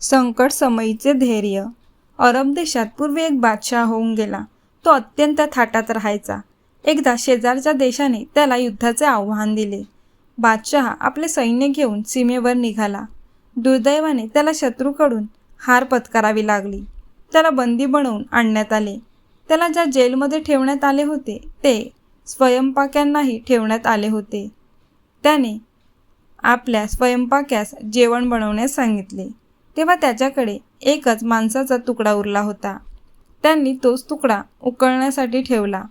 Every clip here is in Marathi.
संकट समयीचे धैर्य. अरब देशात पूर्वी एक बादशाह होऊन गेला. तो अत्यंत थाटात राहायचा. एकदा शेजारच्या देशाने त्याला युद्धाचे आव्हान दिले. बादशहा आपले सैन्य घेऊन सीमेवर निघाला. दुर्दैवाने त्याला शत्रूकडून हार पत्करावी लागली. त्याला बंदी बनवून आणण्यात आले. त्याला ज्या जेलमध्ये ठेवण्यात आले होते ते स्वयंपाक्यांनाही ठेवण्यात आले होते. त्याने आपल्या स्वयंपाक्यास जेवण बनवण्यास सांगितले. तेव्हा त्याच्याकडे एकच माणसाचा तुकडा उरला होता. त्यांनी तोच तुकडा उकळण्यासाठी ठेवला.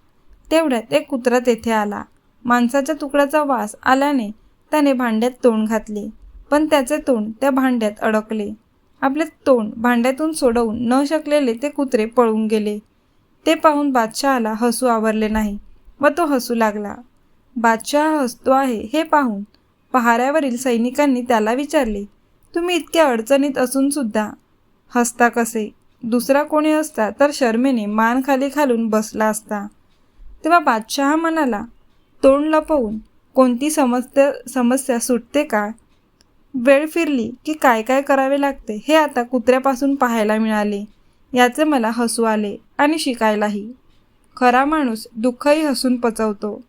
तेवढ्यात एक कुत्रा तेथे आला. माणसाच्या तुकड्याचा वास आल्याने त्याने भांड्यात तोंड घातले पण त्याचे तोंड त्या भांड्यात अडकले. आपले तोंड भांड्यातून सोडवून न शकलेले ते कुत्रे पळून गेले. ते पाहून बादशहाला हसू आवरले नाही व तो हसू लागला. बादशाह हसतो आहे हे पाहून पहाऱ्यावरील सैनिकांनी त्याला विचारले तुम्ही इतक्या अडचणीत असून सुद्धा हसता कसे? दुसरा कोणी असता तर शर्मेने मान खाली खालून बसला असता. तेव्हा बादशहा म्हणाला तोंड लपवून कोणती समस्या समस्या सुटते का? वेळ फिरली की काय काय करावे लागते हे आता कुत्र्यापासून पाहायला मिळाले. याचे मला हसू आले आणि शिकायलाही. खरा माणूस दुःखही हसून पचवतो.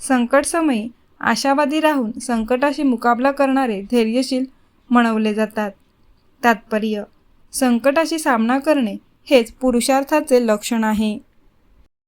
संकटसमयी आशावादी राहून संकटाशी मुकाबला करणारे धैर्यशील म्हणवले जातात. तात्पर्य संकटाशी सामना करणे हेच पुरुषार्थाचे लक्षण आहे.